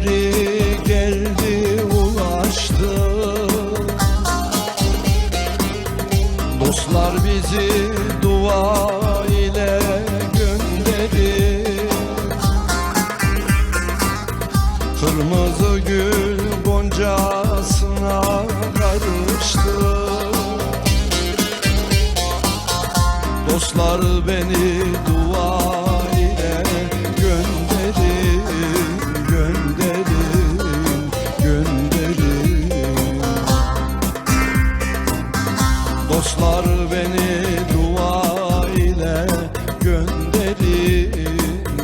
günleri geldi ulaştı. Dostlar bizi dua ile gönderi. Kırmızı gül goncasına karıştı. Dostlar beni dua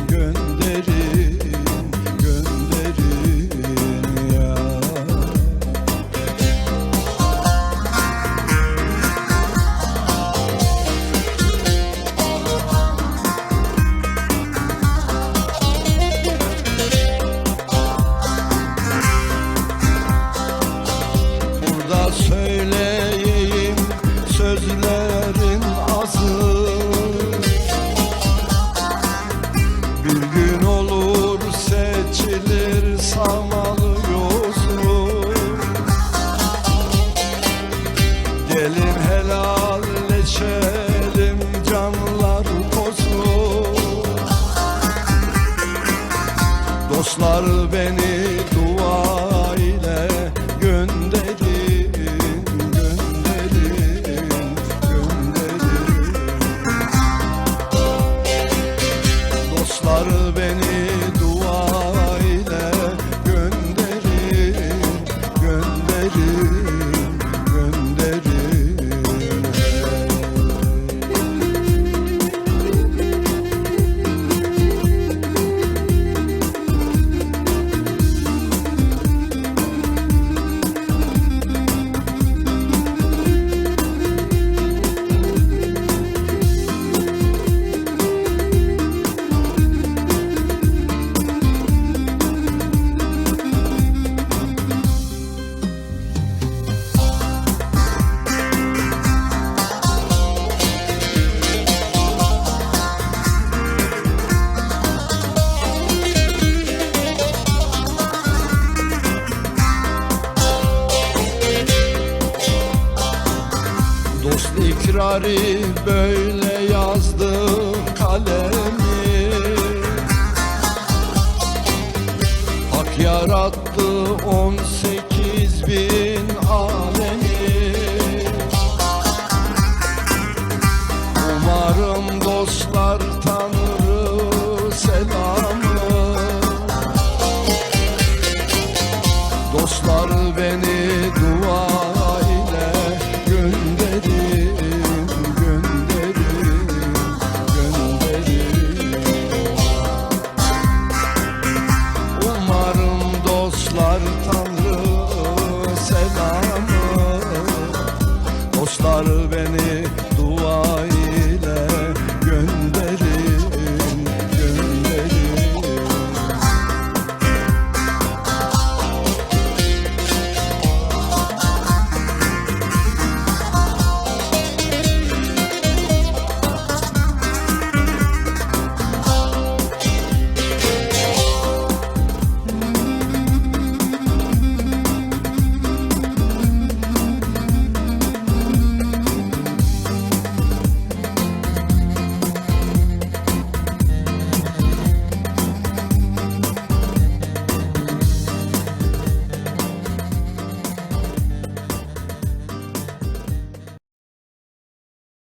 gönderin. Başlar beni tarih böyle yazdı kalemi. Hak yarattı on